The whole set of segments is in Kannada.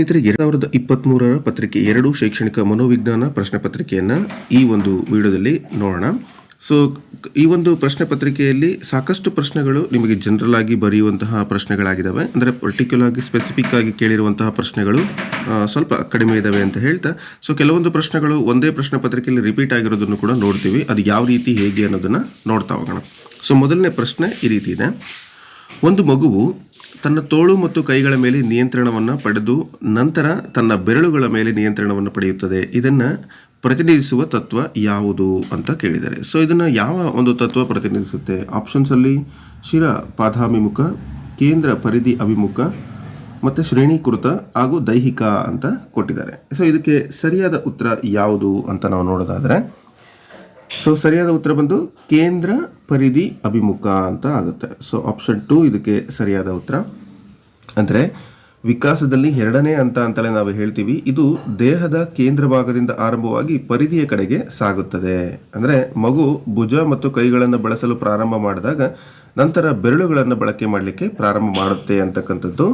ಸ್ನೇಹಿತರೆ, ಎರಡ್ ಸಾವಿರದ ಇಪ್ಪತ್ತ್ಮೂರರ ಪತ್ರಿಕೆ ಎರಡು ಶೈಕ್ಷಣಿಕ ಮನೋವಿಜ್ಞಾನ ಪ್ರಶ್ನೆ ಪತ್ರಿಕೆಯನ್ನು ಈ ಒಂದು ವಿಡಿಯೋದಲ್ಲಿ ನೋಡೋಣ. ಸೊ ಈ ಒಂದು ಪ್ರಶ್ನೆ ಪತ್ರಿಕೆಯಲ್ಲಿ ಸಾಕಷ್ಟು ಪ್ರಶ್ನೆಗಳು ನಿಮಗೆ ಜನರಲ್ ಆಗಿ ಬರೆಯುವಂತಹ ಪ್ರಶ್ನೆಗಳಾಗಿದ್ದಾವೆ ಅಂದರೆ ಪರ್ಟಿಕ್ಯುಲರ್ ಆಗಿ ಸ್ಪೆಸಿಫಿಕ್ ಆಗಿ ಕೇಳಿರುವಂತಹ ಪ್ರಶ್ನೆಗಳು ಸ್ವಲ್ಪ ಕಡಿಮೆ ಇದ್ದಾವೆ ಅಂತ ಹೇಳ್ತಾ. ಸೊ ಕೆಲವೊಂದು ಪ್ರಶ್ನೆಗಳು ಒಂದೇ ಪ್ರಶ್ನೆ ಪತ್ರಿಕೆಯಲ್ಲಿ ರಿಪೀಟ್ ಆಗಿರೋದನ್ನು ಕೂಡ ನೋಡ್ತೀವಿ. ಅದು ಯಾವ ರೀತಿ, ಹೇಗೆ ಅನ್ನೋದನ್ನು ನೋಡ್ತಾ ಹೋಗೋಣ. ಸೊ ಮೊದಲನೇ ಪ್ರಶ್ನೆ ಈ ರೀತಿ ಇದೆ. ಒಂದು ಮಗುವು ತನ್ನ ತೋಳು ಮತ್ತು ಕೈಗಳ ಮೇಲೆ ನಿಯಂತ್ರಣವನ್ನು ಪಡೆದು ನಂತರ ತನ್ನ ಬೆರಳುಗಳ ಮೇಲೆ ನಿಯಂತ್ರಣವನ್ನು ಪಡೆಯುತ್ತದೆ. ಇದನ್ನು ಪ್ರತಿನಿಧಿಸುವ ತತ್ವ ಯಾವುದು ಅಂತ ಕೇಳಿದ್ದಾರೆ ಸೊ ಇದನ್ನು ಯಾವ ಒಂದು ತತ್ವ ಪ್ರತಿನಿಧಿಸುತ್ತೆ? ಆಪ್ಷನ್ಸಲ್ಲಿ ಶಿರ, ಪಾದಾಭಿಮುಖ, ಕೇಂದ್ರ ಪರಿಧಿ ಅಭಿಮುಖ, ಮತ್ತು ಶ್ರೇಣೀಕೃತ ಹಾಗೂ ದೈಹಿಕ ಅಂತ ಕೊಟ್ಟಿದ್ದಾರೆ. ಸೊ ಇದಕ್ಕೆ ಸರಿಯಾದ ಉತ್ತರ ಯಾವುದು ಅಂತ ನಾವು ನೋಡೋದಾದರೆ ಸೊ ಸರಿಯಾದ ಉತ್ತರ ಬಂದು ಕೇಂದ್ರ ಪರಿಧಿ ಅಭಿಮುಖ ಅಂತ ಆಗುತ್ತೆ. ಸೊ ಆಪ್ಷನ್ ಟು ಇದಕ್ಕೆ ಸರಿಯಾದ ಉತ್ತರ. ಅಂದರೆ ವಿಕಾಸದಲ್ಲಿ ಎರಡನೇ ಹಂತ ಅಂತಲೇ ನಾವು ಹೇಳ್ತೀವಿ. ಇದು ದೇಹದ ಕೇಂದ್ರ ಭಾಗದಿಂದ ಆರಂಭವಾಗಿ ಪರಿಧಿಯ ಕಡೆಗೆ ಸಾಗುತ್ತದೆ. ಅಂದರೆ ಮಗು ಭುಜ ಮತ್ತು ಕೈಗಳನ್ನು ಬಳಸಲು ಪ್ರಾರಂಭ ಮಾಡಿದಾಗ ನಂತರ ಬೆರಳುಗಳನ್ನು ಬಳಕೆ ಮಾಡಲಿಕ್ಕೆ ಪ್ರಾರಂಭ ಮಾಡುತ್ತೆ ಅಂತಕ್ಕಂಥದ್ದು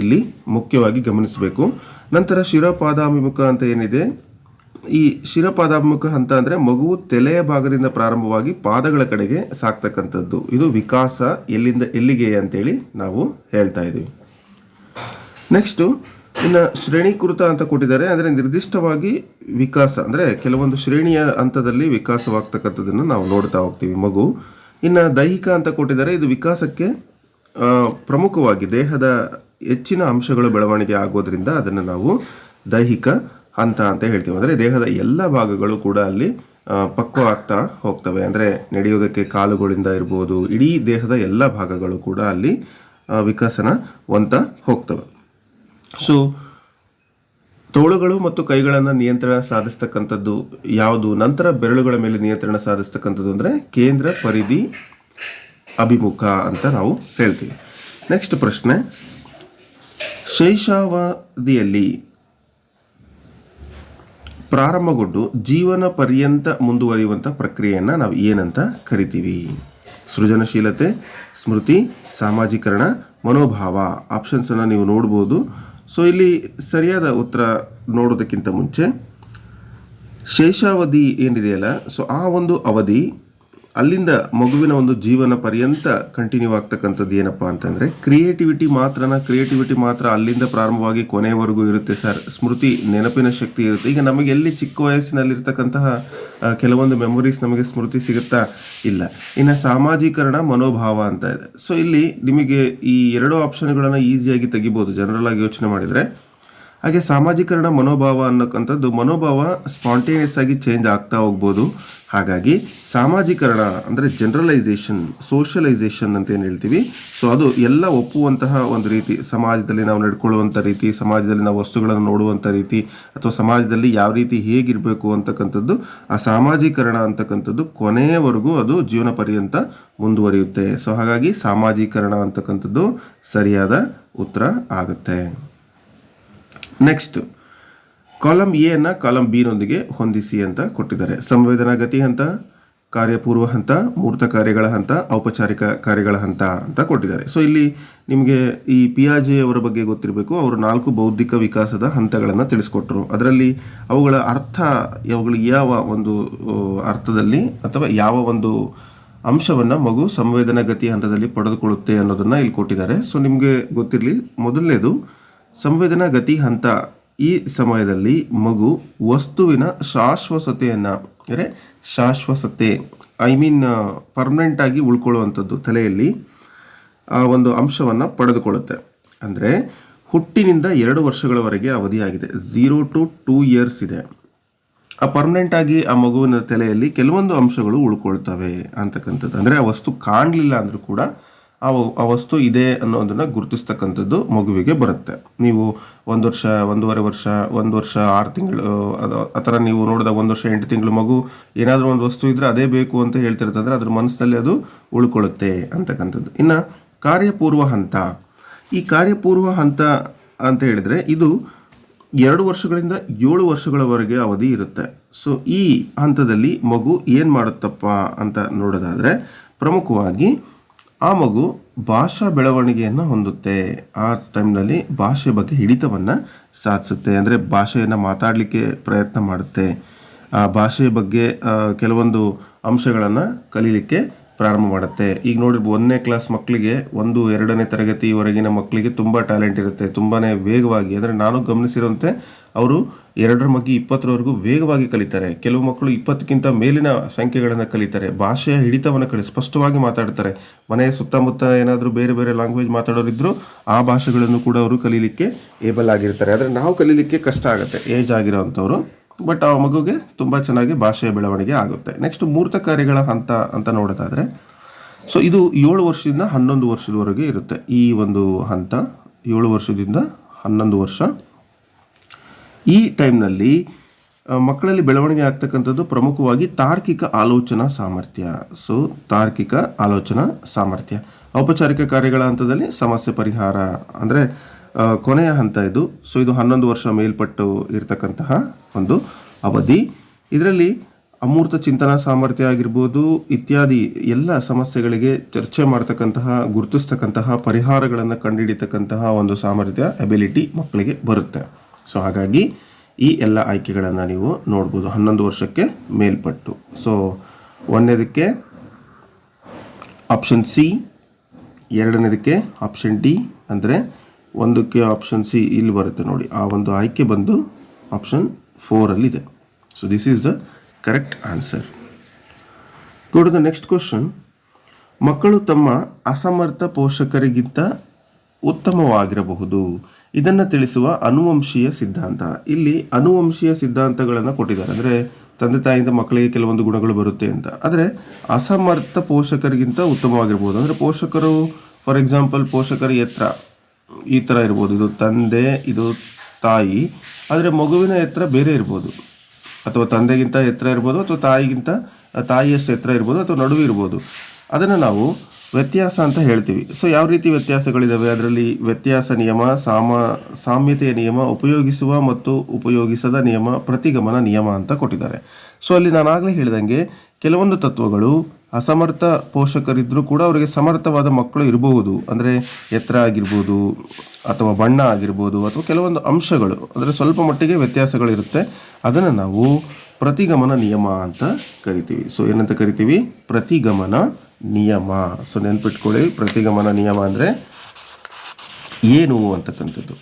ಇಲ್ಲಿ ಮುಖ್ಯವಾಗಿ ಗಮನಿಸಬೇಕು. ನಂತರ ಶಿರಪಾದಾಭಿಮುಖ ಅಂತ ಏನಿದೆ? ಈ ಶಿರಪಾದಾಭಿಮುಖ ಹಂತ ಅಂದರೆ ಮಗುವು ತಲೆಯ ಭಾಗದಿಂದ ಪ್ರಾರಂಭವಾಗಿ ಪಾದಗಳ ಕಡೆಗೆ ಸಾಕ್ತಕ್ಕಂಥದ್ದು. ಇದು ವಿಕಾಸ ಎಲ್ಲಿಂದ ಎಲ್ಲಿಗೆ ಅಂತೇಳಿ ನಾವು ಹೇಳ್ತಾ ಇದ್ದೀವಿ. ನೆಕ್ಸ್ಟು ಇನ್ನು ಶ್ರೇಣೀಕೃತ ಅಂತ ಕೊಟ್ಟಿದ್ದಾರೆ. ಅಂದರೆ ನಿರ್ದಿಷ್ಟವಾಗಿ ವಿಕಾಸ ಅಂದರೆ ಕೆಲವೊಂದು ಶ್ರೇಣಿಯ ಹಂತದಲ್ಲಿ ವಿಕಾಸವಾಗ್ತಕ್ಕಂಥದ್ದನ್ನು ನಾವು ನೋಡ್ತಾ ಹೋಗ್ತೀವಿ ಮಗು. ಇನ್ನು ದೈಹಿಕ ಅಂತ ಕೊಟ್ಟಿದ್ದಾರೆ. ಇದು ವಿಕಾಸಕ್ಕೆ ಪ್ರಮುಖವಾಗಿ ದೇಹದ ಹೆಚ್ಚಿನ ಅಂಶಗಳು ಬೆಳವಣಿಗೆ ಆಗೋದ್ರಿಂದ ಅದನ್ನು ನಾವು ದೈಹಿಕ ಹಂತ ಅಂತ ಹೇಳ್ತೀವಿ. ಅಂದರೆ ದೇಹದ ಎಲ್ಲ ಭಾಗಗಳು ಕೂಡ ಅಲ್ಲಿ ಪಕ್ವ ಆಗ್ತಾ ಹೋಗ್ತವೆ. ಅಂದರೆ ನಡೆಯೋದಕ್ಕೆ ಕಾಲುಗಳಿಂದ ಇರ್ಬೋದು, ಇಡೀ ದೇಹದ ಎಲ್ಲ ಭಾಗಗಳು ಕೂಡ ಅಲ್ಲಿ ವಿಕಸನ ಹೊಂತ ಹೋಗ್ತವೆ. ಸೊ ತೋಳುಗಳು ಮತ್ತು ಕೈಗಳನ್ನು ನಿಯಂತ್ರಣ ಸಾಧಿಸ್ತಕ್ಕಂಥದ್ದು ಯಾವುದು? ನಂತರ ಬೆರಳುಗಳ ಮೇಲೆ ನಿಯಂತ್ರಣ ಸಾಧಿಸ್ತಕ್ಕಂಥದ್ದು ಅಂದರೆ ಕೇಂದ್ರ ಪರಿಧಿ ಅಭಿಮುಖ ಅಂತ ನಾವು ಹೇಳ್ತೀವಿ. ನೆಕ್ಸ್ಟ್ ಪ್ರಶ್ನೆ. ಶೈಶಾವಧಿಯಲ್ಲಿ ಪ್ರಾರಂಭಗೊಂಡು ಜೀವನ ಪರ್ಯಂತ ಮುಂದುವರಿಯುವಂಥ ಪ್ರಕ್ರಿಯೆಯನ್ನು ನಾವು ಏನಂತ ಕರಿತೀವಿ? ಸೃಜನಶೀಲತೆ, ಸ್ಮೃತಿ, ಸಾಮಾಜೀಕರಣ, ಮನೋಭಾವ ಆಪ್ಷನ್ಸನ್ನು ನೀವು ನೋಡ್ಬೋದು. ಸೊ ಇಲ್ಲಿ ಸರಿಯಾದ ಉತ್ತರ ನೋಡೋದಕ್ಕಿಂತ ಮುಂಚೆ ಶೇಷಾವಧಿ ಏನಿದೆಯಲ್ಲ ಸೊ ಆ ಒಂದು ಅವಧಿ ಅಲ್ಲಿಂದ ಮಗುವಿನ ಒಂದು ಜೀವನ ಪರ್ಯಂತ ಕಂಟಿನ್ಯೂ ಆಗ್ತಕ್ಕಂಥದ್ದು ಏನಪ್ಪ ಅಂತಂದರೆ ಕ್ರಿಯೇಟಿವಿಟಿ ಮಾತ್ರನ? ಕ್ರಿಯೇಟಿವಿಟಿ ಮಾತ್ರ ಅಲ್ಲಿಂದ ಪ್ರಾರಂಭವಾಗಿ ಕೊನೆಯವರೆಗೂ ಇರುತ್ತೆ ಸರ್ ಸ್ಮೃತಿ, ನೆನಪಿನ ಶಕ್ತಿ ಇರುತ್ತೆ. ಈಗ ನಮಗೆ ಎಲ್ಲಿ ಚಿಕ್ಕ ವಯಸ್ಸಿನಲ್ಲಿರ್ತಕ್ಕಂತಹ ಕೆಲವೊಂದು ಮೆಮೊರೀಸ್ ನಮಗೆ ಸ್ಮೃತಿ ಸಿಗುತ್ತಾ? ಇಲ್ಲ. ಇನ್ನು ಸಾಮಾಜೀಕರಣ ಮನೋಭಾವ ಅಂತ ಇದೆ. ಸೊ ಇಲ್ಲಿ ನಿಮಗೆ ಈ ಎರಡು ಆಪ್ಷನ್ಗಳನ್ನು ಈಸಿಯಾಗಿ ತೆಗಿಬೋದು. ಜನರಲ್ ಆಗಿ ಯೋಚನೆ ಮಾಡಿದರೆ ಹಾಗೆ ಸಾಮಾಜೀಕರಣ ಮನೋಭಾವ ಅನ್ನೋಕ್ಕಂಥದ್ದು ಮನೋಭಾವ ಸ್ಪಾಂಟೇನಿಯಸ್ ಆಗಿ ಚೇಂಜ್ ಆಗ್ತಾ ಹೋಗ್ಬೋದು. ಹಾಗಾಗಿ ಸಾಮಾಜೀಕರಣ ಅಂದರೆ ಜನರಲೈಸೇಷನ್ ಸೋಷಲೈಸೇಷನ್ ಅಂತ ಏನು ಹೇಳ್ತೀವಿ? ಸೊ ಅದು ಎಲ್ಲ ಒಪ್ಪುವಂತಹ ಒಂದು ರೀತಿ, ಸಮಾಜದಲ್ಲಿ ನಾವು ನಡ್ಕೊಳ್ಳುವಂಥ ರೀತಿ, ಸಮಾಜದಲ್ಲಿ ನಾವು ವಸ್ತುಗಳನ್ನು ನೋಡುವಂಥ ರೀತಿ, ಅಥವಾ ಸಮಾಜದಲ್ಲಿ ಯಾವ ರೀತಿ ಹೇಗಿರಬೇಕು ಅಂತಕ್ಕಂಥದ್ದು, ಆ ಸಾಮಾಜೀಕರಣ ಅಂತಕ್ಕಂಥದ್ದು ಕೊನೆಯವರೆಗೂ ಅದು ಜೀವನ ಪರ್ಯಂತ ಮುಂದುವರಿಯುತ್ತೆ. ಸೊ ಹಾಗಾಗಿ ಸಾಮಾಜೀಕರಣ ಅಂತಕ್ಕಂಥದ್ದು ಸರಿಯಾದ ಉತ್ತರ ಆಗುತ್ತೆ. ನೆಕ್ಸ್ಟ್ ಕಾಲಮ್ ಎ ಅನ್ನ ಕಾಲಮ್ ಬಿ ನೊಂದಿಗೆ ಹೊಂದಿಸಿ ಅಂತ ಕೊಟ್ಟಿದ್ದಾರೆ. ಸಂವೇದನಾ ಗತಿ ಹಂತ, ಕಾರ್ಯಪೂರ್ವ ಹಂತ, ಮೂರ್ತ ಕಾರ್ಯಗಳ ಹಂತ, ಔಪಚಾರಿಕ ಕಾರ್ಯಗಳ ಹಂತ ಅಂತ ಕೊಟ್ಟಿದ್ದಾರೆ. ಸೊ ಇಲ್ಲಿ ನಿಮಗೆ ಈ ಪಿಯಾಜೆ ಅವರ ಬಗ್ಗೆ ಗೊತ್ತಿರಬೇಕು. ಅವರು ನಾಲ್ಕು ಬೌದ್ಧಿಕ ವಿಕಾಸದ ಹಂತಗಳನ್ನು ತಿಳಿಸ್ಕೊಟ್ರು. ಅದರಲ್ಲಿ ಅವುಗಳ ಅರ್ಥ, ಅವುಗಳು ಯಾವ ಒಂದು ಅರ್ಥದಲ್ಲಿ ಅಥವಾ ಯಾವ ಒಂದು ಅಂಶವನ್ನು ಮಗು ಸಂವೇದನಾ ಗತಿ ಹಂತದಲ್ಲಿ ಪಡೆದುಕೊಳ್ಳುತ್ತೆ ಅನ್ನೋದನ್ನು ಇಲ್ಲಿ ಕೊಟ್ಟಿದ್ದಾರೆ. ಸೊ ನಿಮಗೆ ಗೊತ್ತಿರಲಿ. ಮೊದಲನೇದು ಸಂವೇದನಾ ಗತಿ ಹಂತ ಈ ಸಮಯದಲ್ಲಿ ಮಗು ವಸ್ತುವಿನ ಶಾಶ್ವತತೆಯನ್ನು, ಅಂದರೆ ಶಾಶ್ವತತೆ ಐ ಮೀನ್ ಪರ್ಮನೆಂಟ್ ಆಗಿ ಉಳ್ಕೊಳ್ಳುವಂಥದ್ದು ತಲೆಯಲ್ಲಿ, ಆ ಒಂದು ಅಂಶವನ್ನು ಪಡೆದುಕೊಳ್ಳುತ್ತೆ. ಅಂದರೆ ಹುಟ್ಟಿನಿಂದ ಎರಡು ವರ್ಷಗಳವರೆಗೆ ಅವಧಿಯಾಗಿದೆ. ಝೀರೋ ಟು ಟೂ ಇಯರ್ಸ್ ಇದೆ. ಆ ಪರ್ಮನೆಂಟ್ ಆಗಿ ಆ ಮಗುವಿನ ತಲೆಯಲ್ಲಿ ಕೆಲವೊಂದು ಅಂಶಗಳು ಉಳ್ಕೊಳ್ತವೆ ಅಂತಕ್ಕಂಥದ್ದು. ಅಂದರೆ ಆ ವಸ್ತು ಕಾಣಲಿಲ್ಲ ಅಂದರೂ ಕೂಡ ಆ ವಸ್ತು ಇದೆ ಅನ್ನೋದನ್ನು ಗುರುತಿಸ್ತಕ್ಕಂಥದ್ದು ಮಗುವಿಗೆ ಬರುತ್ತೆ. ನೀವು ಒಂದು ವರ್ಷ, ಒಂದೂವರೆ ವರ್ಷ, ಒಂದು ವರ್ಷ, ಆರು ತಿಂಗಳು, ಆ ಥರ ನೀವು ನೋಡಿದಾಗ ಒಂದು ವರ್ಷ, ಎಂಟು ತಿಂಗಳು ಮಗು ಏನಾದರೂ ಒಂದು ವಸ್ತು ಇದ್ದರೆ ಅದೇ ಬೇಕು ಅಂತ ಹೇಳ್ತಿರ್ತಂದ್ರೆ ಅದ್ರ ಮನಸ್ಸಲ್ಲಿ ಅದು ಉಳ್ಕೊಳ್ಳುತ್ತೆ ಅಂತಕ್ಕಂಥದ್ದು. ಇನ್ನು ಕಾರ್ಯಪೂರ್ವ ಹಂತ. ಈ ಕಾರ್ಯಪೂರ್ವ ಹಂತ ಅಂತ ಹೇಳಿದರೆ ಇದು ಎರಡು ವರ್ಷಗಳಿಂದ ಏಳು ವರ್ಷಗಳವರೆಗೆ ಅವಧಿ ಇರುತ್ತೆ. ಸೊ ಈ ಹಂತದಲ್ಲಿ ಮಗು ಏನು ಮಾಡುತ್ತಪ್ಪ ಅಂತ ನೋಡೋದಾದರೆ ಪ್ರಮುಖವಾಗಿ ಆ ಮಗು ಭಾಷಾ ಬೆಳವಣಿಗೆಯನ್ನು ಹೊಂದುತ್ತೆ. ಆ ಟೈಮ್ನಲ್ಲಿ ಭಾಷೆ ಬಗ್ಗೆ ಹಿಡಿತವನ್ನು ಸಾಧಿಸುತ್ತೆ. ಅಂದರೆ ಭಾಷೆಯನ್ನು ಮಾತಾಡಲಿಕ್ಕೆ ಪ್ರಯತ್ನ ಮಾಡುತ್ತೆ. ಆ ಭಾಷೆಯ ಬಗ್ಗೆ ಕೆಲವೊಂದು ಅಂಶಗಳನ್ನು ಕಲೀಲಿಕ್ಕೆ ಪ್ರಾರಂಭ ಮಾಡುತ್ತೆ. ಈಗ ನೋಡಿ ಒಂದನೇ ಕ್ಲಾಸ್ ಮಕ್ಕಳಿಗೆ ಒಂದು, ಎರಡನೇ ತರಗತಿವರೆಗಿನ ಮಕ್ಕಳಿಗೆ ತುಂಬ ಟ್ಯಾಲೆಂಟ್ ಇರುತ್ತೆ. ತುಂಬಾ ವೇಗವಾಗಿ. ಅಂದರೆ ನಾನು ಗಮನಿಸಿರುವಂತೆ ಅವರು ಎರಡರ ಮಗ್ಗಿ ಇಪ್ಪತ್ತರವರೆಗೂ ವೇಗವಾಗಿ ಕಲಿತಾರೆ. ಕೆಲವು ಮಕ್ಕಳು ಇಪ್ಪತ್ತಕ್ಕಿಂತ ಮೇಲಿನ ಸಂಖ್ಯೆಗಳನ್ನು ಕಲಿತಾರೆ. ಭಾಷೆಯ ಹಿಡಿತವನ್ನು ಕಲಿ, ಸ್ಪಷ್ಟವಾಗಿ ಮಾತಾಡ್ತಾರೆ. ಮನೆಯ ಸುತ್ತಮುತ್ತ ಏನಾದರೂ ಬೇರೆ ಬೇರೆ ಲ್ಯಾಂಗ್ವೇಜ್ ಮಾತಾಡೋರಿದ್ದರೂ ಆ ಭಾಷೆಗಳನ್ನು ಕೂಡ ಅವರು ಕಲೀಲಿಕ್ಕೆ ಏಬಲ್ ಆಗಿರ್ತಾರೆ. ಆದರೆ ನಾವು ಕಲೀಲಿಕ್ಕೆ ಕಷ್ಟ ಆಗುತ್ತೆ. ಏಜ್ ಆಗಿರೋವಂಥವ್ರು. ಬಟ್ ಆ ಮಗುಗೆ ತುಂಬ ಚೆನ್ನಾಗಿ ಭಾಷೆಯ ಬೆಳವಣಿಗೆ ಆಗುತ್ತೆ. ನೆಕ್ಸ್ಟ್ ಮೂರ್ತ ಕಾರ್ಯಗಳ ಹಂತ ಅಂತ ನೋಡೋದಾದರೆ ಸೊ ಇದು ಏಳು ವರ್ಷದಿಂದ ಹನ್ನೊಂದು ವರ್ಷದವರೆಗೆ ಇರುತ್ತೆ ಈ ಒಂದು ಹಂತ. ಏಳು ವರ್ಷದಿಂದ ಹನ್ನೊಂದು ವರ್ಷ. ಈ ಟೈಮ್ನಲ್ಲಿ ಮಕ್ಕಳಲ್ಲಿ ಬೆಳವಣಿಗೆ ಆಗ್ತಕ್ಕಂಥದ್ದು ಪ್ರಮುಖವಾಗಿ ತಾರ್ಕಿಕ ಆಲೋಚನಾ ಸಾಮರ್ಥ್ಯ. ಸೊ ತಾರ್ಕಿಕ ಆಲೋಚನಾ ಸಾಮರ್ಥ್ಯ. ಔಪಚಾರಿಕ ಕಾರ್ಯಗಳ ಹಂತದಲ್ಲಿ ಸಮಸ್ಯೆ ಪರಿಹಾರ ಅಂದರೆ ಕೊನೆಯ ಹಂತ ಇದು. ಸೊ ಇದು ಹನ್ನೊಂದು ವರ್ಷ ಮೇಲ್ಪಟ್ಟು ಇರತಕ್ಕಂತಹ ಒಂದು ಅವಧಿ. ಇದರಲ್ಲಿ ಅಮೂರ್ತ ಚಿಂತನಾ ಸಾಮರ್ಥ್ಯ ಆಗಿರ್ಬೋದು, ಇತ್ಯಾದಿ ಎಲ್ಲ ಸಮಸ್ಯೆಗಳಿಗೆ ಚರ್ಚೆ ಮಾಡ್ತಕ್ಕಂತಹ, ಗುರುತಿಸ್ತಕ್ಕಂತಹ ಪರಿಹಾರಗಳನ್ನು ಕಂಡುಹಿಡಿತಕ್ಕಂತಹ ಒಂದು ಸಾಮರ್ಥ್ಯ ಎಬಿಲಿಟಿ ಮಕ್ಕಳಿಗೆ ಬರುತ್ತೆ. ಸೊ ಹಾಗಾಗಿ ಈ ಎಲ್ಲ ಆಯ್ಕೆಗಳನ್ನು ನೀವು ನೋಡ್ಬೋದು. ಹನ್ನೊಂದು ವರ್ಷಕ್ಕೆ ಮೇಲ್ಪಟ್ಟು. ಸೊ ಒಂದನೇದಕ್ಕೆ ಆಪ್ಷನ್ ಸಿ ಎರಡನೇದಕ್ಕೆ ಆಪ್ಷನ್ ಡಿ ಅಂದರೆ ಒಂದಕ್ಕೆ ಆಪ್ಷನ್ ಸಿ ಇಲ್ಲಿ ಬರುತ್ತೆ ನೋಡಿ. ಆ ಒಂದು ಆಯ್ಕೆ ಬಂದು option ಫೋರಲ್ಲಿದೆ so this is the correct answer go the next question ಮಕ್ಕಳು ತಮ್ಮ ಅಸಮರ್ಥ ಪೋಷಕರಿಗಿಂತ ಉತ್ತಮವಾಗಿರಬಹುದು. ಇದನ್ನು ತಿಳಿಸುವ ಅನುವಂಶೀಯ ಸಿದ್ಧಾಂತ. ಇಲ್ಲಿ ಅನುವಂಶೀಯ ಸಿದ್ಧಾಂತಗಳನ್ನು ಕೊಟ್ಟಿದ್ದಾರೆ. ಅಂದರೆ ತಂದೆ ತಾಯಿಯಿಂದ ಮಕ್ಕಳಿಗೆ ಕೆಲವೊಂದು ಗುಣಗಳು ಬರುತ್ತೆ ಅಂತ. ಆದರೆ ಅಸಮರ್ಥ ಪೋಷಕರಿಗಿಂತ ಉತ್ತಮವಾಗಿರ್ಬೋದು ಅಂದರೆ ಪೋಷಕರು ಫಾರ್ ಎಕ್ಸಾಂಪಲ್ ಪೋಷಕರ ಎತ್ತರ ಈ ಥರ ಇರ್ಬೋದು. ಇದು ತಂದೆ, ಇದು ತಾಯಿ. ಆದರೆ ಮಗುವಿನ ಎತ್ತರ ಬೇರೆ ಇರ್ಬೋದು. ಅಥವಾ ತಂದೆಗಿಂತ ಎತ್ತರ ಇರ್ಬೋದು, ಅಥವಾ ತಾಯಿಗಿಂತ, ತಾಯಿಯಷ್ಟು ಎತ್ತರ ಇರ್ಬೋದು, ಅಥವಾ ನಡುವೆ ಇರ್ಬೋದು. ಅದನ್ನು ನಾವು ವ್ಯತ್ಯಾಸ ಅಂತ ಹೇಳ್ತೀವಿ. ಸೊ ಯಾವ ರೀತಿ ವ್ಯತ್ಯಾಸಗಳಿದ್ದಾವೆ ಅದರಲ್ಲಿ ವ್ಯತ್ಯಾಸ ನಿಯಮ, ಸಾಮ, ಸಾಮ್ಯತೆಯ ನಿಯಮ, ಉಪಯೋಗಿಸುವ ಮತ್ತು ಉಪಯೋಗಿಸದ ನಿಯಮ, ಪ್ರತಿಗಮನ ನಿಯಮ ಅಂತ ಕೊಟ್ಟಿದ್ದಾರೆ. ಸೊ ಅಲ್ಲಿ ನಾನು ಆಗಲೇ ಹೇಳಿದಂಗೆ ಕೆಲವೊಂದು ತತ್ವಗಳು ಅಸಮರ್ಥ ಪೋಷಕರಿದ್ದರೂ ಕೂಡ ಅವರಿಗೆ ಸಮರ್ಥವಾದ ಮಕ್ಕಳು ಇರಬಹುದು ಅಂದರೆ ಎತ್ತರ ಆಗಿರ್ಬೋದು, ಅಥವಾ ಬಣ್ಣ ಆಗಿರ್ಬೋದು, ಅಥವಾ ಕೆಲವೊಂದು ಅಂಶಗಳು. ಅಂದರೆ ಸ್ವಲ್ಪ ಮಟ್ಟಿಗೆ ವ್ಯತ್ಯಾಸಗಳಿರುತ್ತೆ. ಅದನ್ನು ನಾವು ಪ್ರತಿಗಮನ ನಿಯಮ ಅಂತ ಕರಿತೀವಿ. ಸೊ ಏನಂತ ಕರಿತೀವಿ? ಪ್ರತಿಗಮನ ನಿಯಮ. ಸೊ ನೆನ್ಪಿಟ್ಕೊಳ್ಳಿ. ಪ್ರತಿಗಮನ ನಿಯಮ ಅಂದರೆ ಏನು ಅಂತಕ್ಕಂಥದ್ದು.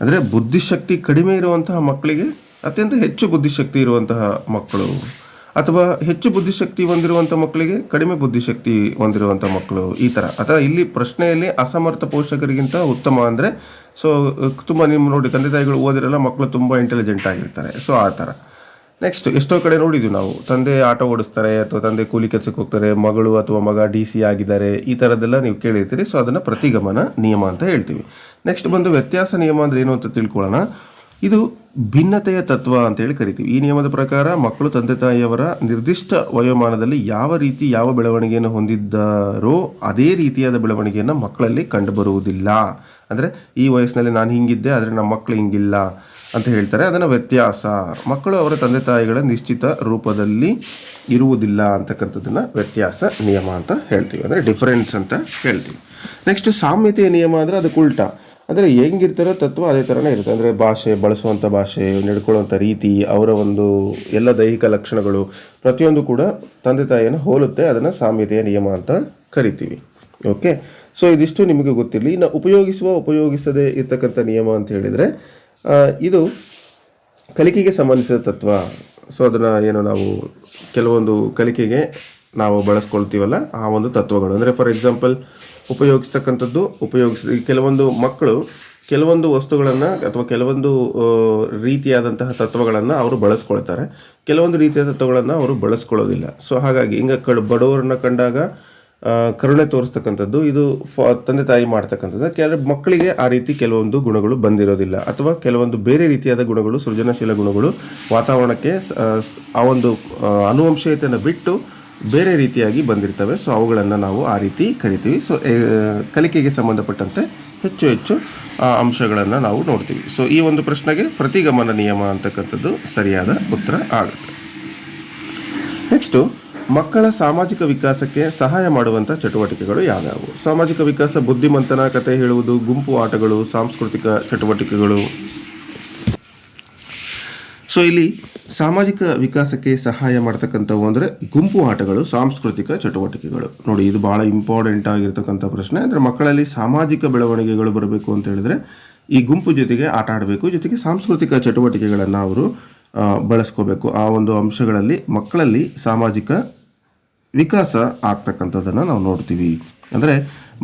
ಅಂದರೆ ಬುದ್ಧಿಶಕ್ತಿ ಕಡಿಮೆ ಇರುವಂತಹ ಮಕ್ಕಳಿಗೆ ಅತ್ಯಂತ ಹೆಚ್ಚು ಬುದ್ಧಿಶಕ್ತಿ ಇರುವಂತಹ ಮಕ್ಕಳು. ಅಥವಾ ಹೆಚ್ಚು ಬುದ್ಧಿಶಕ್ತಿ ಹೊಂದಿರುವಂಥ ಮಕ್ಕಳಿಗೆ ಕಡಿಮೆ ಬುದ್ಧಿಶಕ್ತಿ ಹೊಂದಿರುವಂಥ ಮಕ್ಕಳು ಈ ಥರ ಅಥವಾ ಇಲ್ಲಿ ಪ್ರಶ್ನೆಯಲ್ಲಿ ಅಸಮರ್ಥ ಪೋಷಕರಿಗಿಂತ ಉತ್ತಮ ಅಂದರೆ ಸೊ ತುಂಬ ನಿಮ್ಮ ನೋಡಿ ತಂದೆ ತಾಯಿಗಳು ಓದಿರಲ್ಲ ಮಕ್ಕಳು ತುಂಬ ಇಂಟೆಲಿಜೆಂಟ್ ಆಗಿರ್ತಾರೆ. ಸೊ ಆ ಥರ ನೆಕ್ಸ್ಟ್ ಎಷ್ಟೋ ಕಡೆ ನೋಡಿದ್ವಿ ನಾವು. ತಂದೆ ಆಟೋ ಓಡಿಸ್ತಾರೆ, ಅಥವಾ ತಂದೆ ಕೂಲಿ ಕೆಲಸಕ್ಕೆ ಹೋಗ್ತಾರೆ, ಮಗಳು ಅಥವಾ ಮಗ ಡಿ ಸಿ ಆಗಿದ್ದಾರೆ, ಈ ಥರದ್ದೆಲ್ಲ ನೀವು ಕೇಳಿರ್ತೀರಿ. ಸೊ ಅದನ್ನು ಪ್ರತಿಗಮನ ನಿಯಮ ಅಂತ ಹೇಳ್ತೀವಿ. ನೆಕ್ಸ್ಟ್ ಬಂದು ವ್ಯತ್ಯಾಸ ನಿಯಮ ಅಂದರೆ ಏನು ಅಂತ ತಿಳ್ಕೊಳ್ಳೋಣ. ಇದು ಭಿನ್ನತೆಯ ತತ್ವ ಅಂತೇಳಿ ಕರಿತೀವಿ. ಈ ನಿಯಮದ ಪ್ರಕಾರ ಮಕ್ಕಳು ತಂದೆ ತಾಯಿಯವರ ನಿರ್ದಿಷ್ಟ ವಯೋಮಾನದಲ್ಲಿ ಯಾವ ರೀತಿ ಯಾವ ಬೆಳವಣಿಗೆಯನ್ನು ಹೊಂದಿದ್ದಾರೋ ಅದೇ ರೀತಿಯಾದ ಬೆಳವಣಿಗೆಯನ್ನು ಮಕ್ಕಳಲ್ಲಿ ಕಂಡುಬರುವುದಿಲ್ಲ. ಅಂದರೆ ಈ ವಯಸ್ಸಿನಲ್ಲಿ ನಾನು ಹಿಂಗಿದ್ದೆ, ಆದರೆ ನಮ್ಮ ಮಕ್ಕಳು ಹಿಂಗಿಲ್ಲ ಅಂತ ಹೇಳ್ತಾರೆ. ಅದನ್ನು ವ್ಯತ್ಯಾಸ. ಮಕ್ಕಳು ಅವರ ತಂದೆ ತಾಯಿಗಳ ನಿಶ್ಚಿತ ರೂಪದಲ್ಲಿ ಇರುವುದಿಲ್ಲ ಅಂತಕ್ಕಂಥದ್ದನ್ನು ವ್ಯತ್ಯಾಸ ನಿಯಮ ಅಂತ ಹೇಳ್ತೀವಿ. ಅಂದರೆ ಡಿಫರೆನ್ಸ್ ಅಂತ ಹೇಳ್ತೀವಿ. ನೆಕ್ಸ್ಟ್ ಸಾಮ್ಯತೆಯ ನಿಯಮ ಅಂದರೆ ಅದಕ್ಕೆ ಉಲ್ಟಾ ಅಂದರೆ ಹೆಂಗಿರ್ತಾರೋ ತತ್ವ ಅದೇ ಥರನೇ ಇರುತ್ತೆ. ಅಂದರೆ ಭಾಷೆ ಬಳಸುವಂಥ ಭಾಷೆ ನಡ್ಕೊಳ್ಳುವಂಥ ರೀತಿ, ಅವರ ಒಂದು ಎಲ್ಲ ದೈಹಿಕ ಲಕ್ಷಣಗಳು ಪ್ರತಿಯೊಂದು ಕೂಡ ತಂದೆ ತಾಯಿಯನ್ನು ಹೋಲುತ್ತೆ, ಅದನ್ನು ಸಾಮ್ಯತೆಯ ನಿಯಮ ಅಂತ ಕರಿತೀವಿ. ಓಕೆ? ಸೊ ಇದಿಷ್ಟು ನಿಮಗೆ ಗೊತ್ತಿರಲಿ. ಇನ್ನು ಉಪಯೋಗಿಸುವ, ಉಪಯೋಗಿಸದೇ ಇರ್ತಕ್ಕಂಥ ನಿಯಮ ಅಂತ ಹೇಳಿದರೆ ಇದು ಕಲಿಕೆಗೆ ಸಂಬಂಧಿಸಿದ ತತ್ವ. ಸೊ ಅದನ್ನು ಏನು ನಾವು ಕೆಲವೊಂದು ಕಲಿಕೆಗೆ ನಾವು ಬಳಸ್ಕೊಳ್ತೀವಲ್ಲ, ಆ ಒಂದು ತತ್ವಗಳು. ಅಂದರೆ ಫಾರ್ ಎಕ್ಸಾಂಪಲ್ ಉಪಯೋಗಿಸ್ತಕ್ಕಂಥದ್ದು ಉಪಯೋಗಿಸಿ ಕೆಲವೊಂದು ಮಕ್ಕಳು ಕೆಲವೊಂದು ವಸ್ತುಗಳನ್ನು ಅಥವಾ ಕೆಲವೊಂದು ರೀತಿಯಾದಂತಹ ತತ್ವಗಳನ್ನು ಅವರು ಬಳಸ್ಕೊಳ್ತಾರೆ. ಕೆಲವೊಂದು ರೀತಿಯ ತತ್ವಗಳನ್ನು ಅವರು ಬಳಸ್ಕೊಳ್ಳೋದಿಲ್ಲ. ಸೊ ಹಾಗಾಗಿ ಹಿಂಗೆ ಕಡು ಬಡವರನ್ನ ಕಂಡಾಗ ಕರುಣೆ ತೋರಿಸ್ತಕ್ಕಂಥದ್ದು ಇದು ಫ ತಂದೆ ತಾಯಿ ಮಾಡ್ತಕ್ಕಂಥದ್ದು. ಕೆಲವು ಮಕ್ಕಳಿಗೆ ಆ ರೀತಿ ಕೆಲವೊಂದು ಗುಣಗಳು ಬಂದಿರೋದಿಲ್ಲ. ಅಥವಾ ಕೆಲವೊಂದು ಬೇರೆ ರೀತಿಯಾದ ಗುಣಗಳು ಸೃಜನಶೀಲ ಗುಣಗಳು ವಾತಾವರಣಕ್ಕೆ ಆ, ಒಂದು ಅನುವಂಶೀಯತೆಯನ್ನು ಬಿಟ್ಟು ಬೇರೆ ರೀತಿಯಾಗಿ ಬಂದಿರ್ತವೆ. ಸೊ ಅವುಗಳನ್ನು ನಾವು ಆ ರೀತಿ ಕರಿತೀವಿ. ಸೊ ಕಲಿಕೆಗೆ ಸಂಬಂಧಪಟ್ಟಂತೆ ಹೆಚ್ಚು ಹೆಚ್ಚು ಅಂಶಗಳನ್ನು ನಾವು ನೋಡ್ತೀವಿ. ಸೊ ಈ ಒಂದು ಪ್ರಶ್ನೆಗೆ ಪ್ರತಿಗಮನ ನಿಯಮ ಅಂತಕ್ಕಂಥದ್ದು ಸರಿಯಾದ ಉತ್ತರ ಆಗುತ್ತೆ. ನೆಕ್ಸ್ಟು ಮಕ್ಕಳ ಸಾಮಾಜಿಕ ವಿಕಾಸಕ್ಕೆ ಸಹಾಯ ಮಾಡುವಂಥ ಚಟುವಟಿಕೆಗಳು ಯಾವ್ಯಾವು? ಸಾಮಾಜಿಕ ವಿಕಾಸ, ಬುದ್ಧಿಮಂತನ ಕತೆ ಹೇಳುವುದು, ಗುಂಪು ಆಟಗಳು, ಸಾಂಸ್ಕೃತಿಕ ಚಟುವಟಿಕೆಗಳು. ಸೊ ಇಲ್ಲಿ ಸಾಮಾಜಿಕ ವಿಕಾಸಕ್ಕೆ ಸಹಾಯ ಮಾಡ್ತಕ್ಕಂಥವು ಅಂದರೆ ಗುಂಪು ಆಟಗಳು, ಸಾಂಸ್ಕೃತಿಕ ಚಟುವಟಿಕೆಗಳು. ನೋಡಿ, ಇದು ಭಾಳ ಇಂಪಾರ್ಟೆಂಟ್ ಆಗಿರ್ತಕ್ಕಂಥ ಪ್ರಶ್ನೆ. ಅಂದರೆ ಮಕ್ಕಳಲ್ಲಿ ಸಾಮಾಜಿಕ ಬೆಳವಣಿಗೆಗಳು ಬರಬೇಕು ಅಂತ ಹೇಳಿದ್ರೆ ಈ ಗುಂಪು ಜೊತೆಗೆ ಆಟ ಆಡಬೇಕು, ಜೊತೆಗೆ ಸಾಂಸ್ಕೃತಿಕ ಚಟುವಟಿಕೆಗಳನ್ನು ಅವರು ಬಳಸ್ಕೋಬೇಕು. ಆ ಒಂದು ಅಂಶಗಳಲ್ಲಿ ಮಕ್ಕಳಲ್ಲಿ ಸಾಮಾಜಿಕ ವಿಕಾಸ ಆಗ್ತಕ್ಕಂಥದ್ದನ್ನು ನಾವು ನೋಡ್ತೀವಿ. ಅಂದರೆ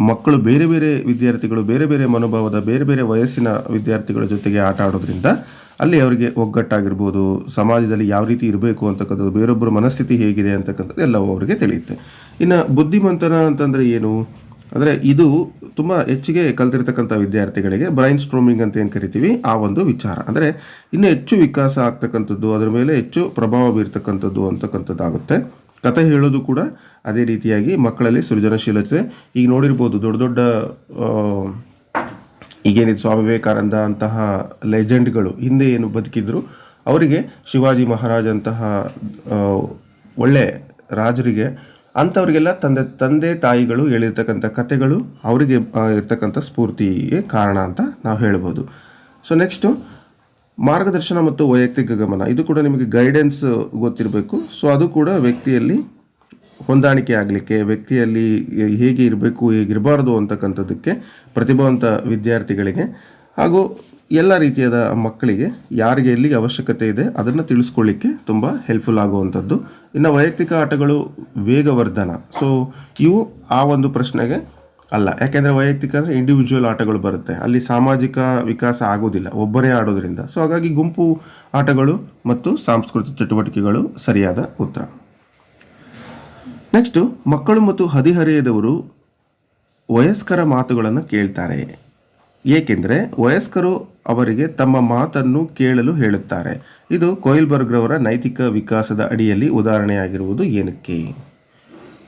ಮಕ್ಕಳು ಬೇರೆ ಬೇರೆ ವಿದ್ಯಾರ್ಥಿಗಳು, ಬೇರೆ ಬೇರೆ ಮನೋಭಾವದ, ಬೇರೆ ಬೇರೆ ವಯಸ್ಸಿನ ವಿದ್ಯಾರ್ಥಿಗಳ ಜೊತೆಗೆ ಆಟ ಆಡೋದ್ರಿಂದ ಅಲ್ಲಿ ಅವರಿಗೆ ಒಗ್ಗಟ್ಟಾಗಿರ್ಬೋದು, ಸಮಾಜದಲ್ಲಿ ಯಾವ ರೀತಿ ಇರಬೇಕು ಅಂತಕ್ಕಂಥದ್ದು, ಬೇರೊಬ್ಬರ ಮನಸ್ಥಿತಿ ಹೇಗಿದೆ ಅಂತಕ್ಕಂಥದ್ದು ಎಲ್ಲವೂ ಅವರಿಗೆ ತಿಳಿಯುತ್ತೆ. ಇನ್ನು ಬುದ್ಧಿಮಂತನ ಅಂತಂದರೆ ಏನು? ಅಂದರೆ ಇದು ತುಂಬ ಹೆಚ್ಚಿಗೆ ಕಲ್ತಿರ್ತಕ್ಕಂಥ ವಿದ್ಯಾರ್ಥಿಗಳಿಗೆ ಬ್ರೈನ್ ಸ್ಟ್ರೋಮಿಂಗ್ ಅಂತ ಏನು ಕರಿತೀವಿ? ಆ ಒಂದು ವಿಚಾರ. ಅಂದರೆ ಇನ್ನೂ ಹೆಚ್ಚು ವಿಕಾಸ ಆಗ್ತಕ್ಕಂಥದ್ದು, ಅದರ ಮೇಲೆ ಹೆಚ್ಚು ಪ್ರಭಾವ ಬೀರ್ತಕ್ಕಂಥದ್ದು ಅಂತಕ್ಕಂಥದ್ದಾಗುತ್ತೆ. ಕತೆ ಹೇಳೋದು ಕೂಡ ಅದೇ ರೀತಿಯಾಗಿ ಮಕ್ಕಳಲ್ಲಿ ಸೃಜನಶೀಲತೆ. ಈಗ ನೋಡಿರ್ಬೋದು ದೊಡ್ಡ ದೊಡ್ಡ ಈಗೇನಿದೆ ಸ್ವಾಮಿ ವಿವೇಕಾನಂದ ಅಂತಹ ಲೆಜೆಂಡ್ಗಳು ಹಿಂದೆ ಏನು ಬದುಕಿದ್ರು, ಅವರಿಗೆ ಶಿವಾಜಿ ಮಹಾರಾಜ್ ಅಂತಹ ಒಳ್ಳೆ ರಾಜರಿಗೆ ಅಂಥವ್ರಿಗೆಲ್ಲ ತಂದೆ ತಂದೆ ತಾಯಿಗಳು ಹೇಳಿರ್ತಕ್ಕಂಥ ಕತೆಗಳು ಅವರಿಗೆ ಇರ್ತಕ್ಕಂಥ ಸ್ಫೂರ್ತಿಗೆ ಕಾರಣ ಅಂತ ನಾವು ಹೇಳ್ಬೋದು. ಸೊ ನೆಕ್ಸ್ಟು ಮಾರ್ಗದರ್ಶನ ಮತ್ತು ವೈಯಕ್ತಿಕ ಗಮನ, ಇದು ಕೂಡ ನಿಮಗೆ ಗೈಡೆನ್ಸ್ ಗೊತ್ತಿರಬೇಕು. ಸೊ ಅದು ಕೂಡ ವ್ಯಕ್ತಿಯಲ್ಲಿ ಹೊಂದಾಣಿಕೆ ಆಗಲಿಕ್ಕೆ, ವ್ಯಕ್ತಿಯಲ್ಲಿ ಹೇಗೆ ಇರಬೇಕು, ಹೇಗಿರಬಾರ್ದು ಅಂತಕ್ಕಂಥದ್ದಕ್ಕೆ ಪ್ರತಿಭಾವಂತ ವಿದ್ಯಾರ್ಥಿಗಳಿಗೆ ಹಾಗೂ ಎಲ್ಲ ರೀತಿಯಾದ ಮಕ್ಕಳಿಗೆ ಯಾರಿಗೆ ಎಲ್ಲಿಗೆ ಅವಶ್ಯಕತೆ ಇದೆ ಅದನ್ನು ತಿಳಿಸ್ಕೊಳ್ಳಿಕ್ಕೆ ತುಂಬ ಹೆಲ್ಪ್ಫುಲ್ ಆಗುವಂಥದ್ದು. ಇನ್ನು ವೈಯಕ್ತಿಕ ಆಟಗಳು ವೇಗವರ್ಧನ. ಸೊ ಇವು ಆ ಒಂದು ಪ್ರಶ್ನೆಗೆ ಅಲ್ಲ, ಯಾಕೆಂದರೆ ವೈಯಕ್ತಿಕ ಅಂದರೆ ಇಂಡಿವಿಜುವಲ್ ಆಟಗಳು ಬರುತ್ತೆ. ಅಲ್ಲಿ ಸಾಮಾಜಿಕ ವಿಕಾಸ ಆಗೋದಿಲ್ಲ, ಒಬ್ಬರೇ ಆಡೋದ್ರಿಂದ. ಸೊ ಹಾಗಾಗಿ ಗುಂಪು ಆಟಗಳು ಮತ್ತು ಸಾಂಸ್ಕೃತಿಕ ಚಟುವಟಿಕೆಗಳು ಸರಿಯಾದ ಉತ್ತರ. ನೆಕ್ಸ್ಟು ಮಕ್ಕಳು ಮತ್ತು ಹದಿಹರೆಯದವರು ವಯಸ್ಕರ ಮಾತುಗಳನ್ನು ಕೇಳ್ತಾರೆ. ಏಕೆಂದರೆ ವಯಸ್ಕರು ಅವರಿಗೆ ತಮ್ಮ ಮಾತನ್ನು ಕೇಳಲು ಹೇಳುತ್ತಾರೆ. ಇದು ಕೊಯಿಲ್ಬರ್ಗ್ರವರ ನೈತಿಕ ವಿಕಾಸದ ಅಡಿಯಲ್ಲಿ ಉದಾಹರಣೆಯಾಗಿರುವುದು ಏನಕ್ಕೆ